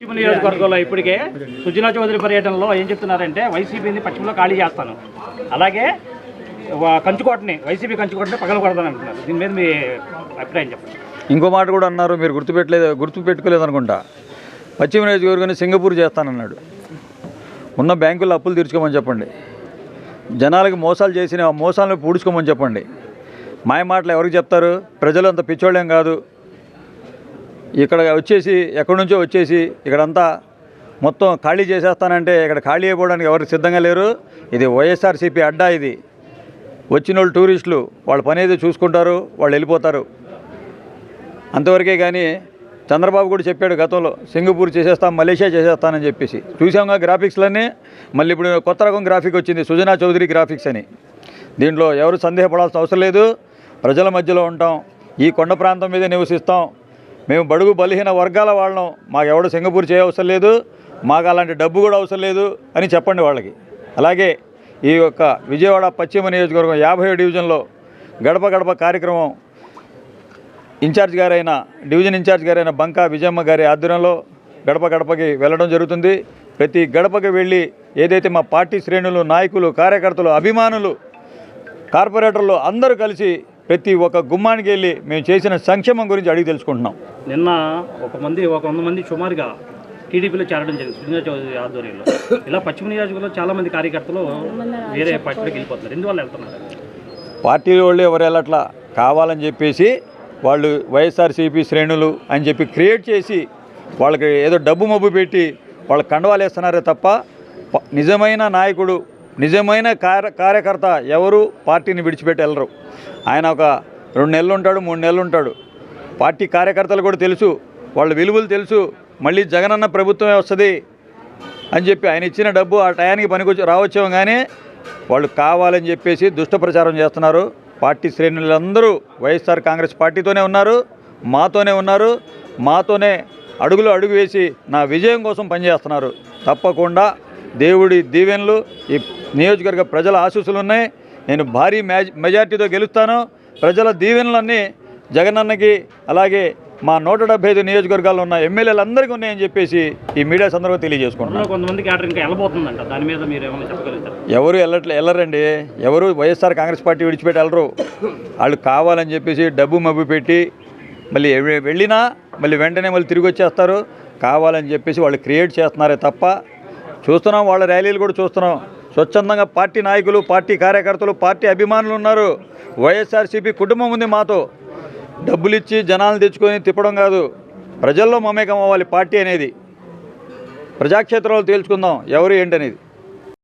పశ్చిమ నియోజకవర్గంలో ఇప్పటికే సుజనా చౌదరి పర్యటనలో ఏం చెప్తున్నారంటే వైసీపీని పశ్చిమలో ఖాళీ చేస్తాను. అలాగే కంచుకోటని వైసీపీ కంచుకోటని పగల కొడతాను అంటున్నారు. దీని మీద మీ అభిప్రాయం చెప్పండి. ఇంకో మాట కూడా అన్నారు మీరు గుర్తుపెట్టలేదు గుర్తుపెట్టుకోలేదు అనుకుంటా. పశ్చిమ నియోజకవర్గాన్ని సింగపూర్ చేస్తానన్నాడు ఉన్న బ్యాంకుల్లో అప్పులు తీర్చుకోమని చెప్పండి. జనాలకి మోసాలు చేసిన ఆ మోసాలను పూడ్చుకోమని చెప్పండి. మాయ మాటలు ఎవరికి చెప్తారు? ప్రజలు అంత పిచ్చోళ్ళేం కాదు. ఇక్కడ వచ్చేసి ఎక్కడి నుంచో వచ్చేసి ఇక్కడంతా మొత్తం ఖాళీ చేసేస్తానంటే ఇక్కడ ఖాళీ అయిపోవడానికి ఎవరు సిద్ధంగా లేరు. ఇది వైఎస్ఆర్సీపీ అడ్డా ఇది. వచ్చిన వాళ్ళు టూరిస్టులు వాళ్ళ పని అయితే చూసుకుంటారు వాళ్ళు వెళ్ళిపోతారు. అంతవరకే కానీ చంద్రబాబు కూడా చెప్పాడు గతంలో సింగపూర్ చేసేస్తాం మలేషియా చేసేస్తానని చెప్పేసి. చూసాంగా గ్రాఫిక్స్లన్నీ మళ్ళీ ఇప్పుడు కొత్త రకం గ్రాఫిక్ వచ్చింది సుజనా చౌదరి గ్రాఫిక్స్ అని. దీంట్లో ఎవరు సందేహపడాల్సిన అవసరం లేదు. ప్రజల మధ్యలో ఉంటాం. ఈ కొండ ప్రాంతం మీద నివసిస్తాం. మేము బడుగు బలహీన వర్గాల వాళ్ళం. మాకు ఎవడు సింగపూర్ చేయవసరం లేదు. మాకు అలాంటి డబ్బు కూడా అవసరం లేదు అని చెప్పండి వాళ్ళకి. అలాగే ఈ యొక్క విజయవాడ పశ్చిమ నియోజకవర్గం యాభై డివిజన్లో గడప గడప కార్యక్రమం ఇన్ఛార్జ్ గారైన డివిజన్ ఇన్ఛార్జ్ గారైన బంకా విజయమ్మ గారి ఆధ్వర్యంలో గడప గడపకి వెళ్ళడం జరుగుతుంది. ప్రతి గడపకి వెళ్ళి ఏదైతే మా పార్టీ శ్రేణులు నాయకులు కార్యకర్తలు అభిమానులు కార్పొరేటర్లు అందరూ కలిసి ప్రతి ఒక్క గుమ్మానికి వెళ్ళి మేము చేసిన సంక్షేమం గురించి అడిగి తెలుసుకుంటున్నాం. నిన్న ఒక మంది ఒక వంద మంది సుమారుగా టీడీపీలో చేరడం జరిగింది సుజనా చౌదరి ఆధ్వర్యంలో. ఇలా పశ్చిమ నియోజకవర్గంలో చాలా మంది కార్యకర్తలు వేరే పార్టీలోకి వెళ్ళిపోతున్నారు. ఎందువల్ల వెళ్తున్నారు? పార్టీ వాళ్ళు ఎవరు వెళ్ళట్లా? కావాలని చెప్పేసి వాళ్ళు వైఎస్ఆర్సీపీ శ్రేణులు అని చెప్పి క్రియేట్ చేసి వాళ్ళకి ఏదో డబ్బు మబ్బు పెట్టి వాళ్ళ కండవాలు వేస్తున్నారే తప్ప నిజమైన నాయకుడు నిజమైన కార్య కార్యకర్త ఎవరు? పార్టీని విడిచిపెట్టి వెళ్ళరు. ఆయన ఒక రెండు నెలలు ఉంటాడు మూడు నెలలు ఉంటాడు. పార్టీ కార్యకర్తలు కూడా తెలుసు వాళ్ళ విలువలు తెలుసు. మళ్ళీ జగనన్న ప్రభుత్వమే వస్తుంది అని చెప్పి ఆయన ఇచ్చిన డబ్బు ఆ టయానికి పనికొచ్చి రావచ్చేమో కానీ వాళ్ళు కావాలని చెప్పేసి దుష్ట ప్రచారం చేస్తున్నారు. పార్టీ శ్రేణులందరూ వైఎస్ఆర్ కాంగ్రెస్ పార్టీతోనే ఉన్నారు మాతోనే ఉన్నారు. మాతోనే అడుగులో అడుగు వేసి నా విజయం కోసం పనిచేస్తున్నారు. తప్పకుండా దేవుడి దీవెనలు ఈ నియోజకవర్గ ప్రజల ఆశీస్సులు ఉన్నాయి నేను భారీ మెజ మెజార్టీతో గెలుస్తాను. ప్రజల దీవెనలన్నీ జగనన్నకి అలాగే మా నూట డెబ్బై ఐదు నియోజకవర్గాల్లో ఉన్న ఎమ్మెల్యేలందరికీ ఉన్నాయని చెప్పేసి ఈ మీడియా సందర్భంగా తెలియజేసుకుంటున్నాను. అందులో కొంతమంది క్యాడర్ ఇంకా వెళ్ళబోతుందంట దాని మీద మీరు ఏమైనా చెప్పగలుగుతారు? ఎవరు వెళ్ళట్లే వెళ్ళరండి ఎవరు వైఎస్ఆర్ కాంగ్రెస్ పార్టీ విడిచిపెట్టి వెళ్ళరు వాళ్ళు కావాలని చెప్పేసి డబ్బు మబ్బు పెట్టి మళ్ళీ వెళ్ళినా మళ్ళీ వెంటనే మళ్ళీ తిరిగి వచ్చేస్తారు. కావాలని చెప్పేసి వాళ్ళు క్రియేట్ చేస్తున్నారే తప్ప చూస్తున్నాం వాళ్ళ ర్యాలీలు కూడా చూస్తున్నాం. స్వచ్ఛందంగా పార్టీ నాయకులు పార్టీ కార్యకర్తలు పార్టీ అభిమానులు ఉన్నారు. వైఎస్ఆర్సీపీ కుటుంబం ఉంది మాతో. డబ్బులు ఇచ్చి జనాలు తెచ్చుకొని తిప్పడం కాదు. ప్రజల్లో మమేకం అవ్వాలి పార్టీ అనేది. ప్రజాక్షేత్రంలో తేల్చుకుందాం. ఎవరు ఏంటనేది.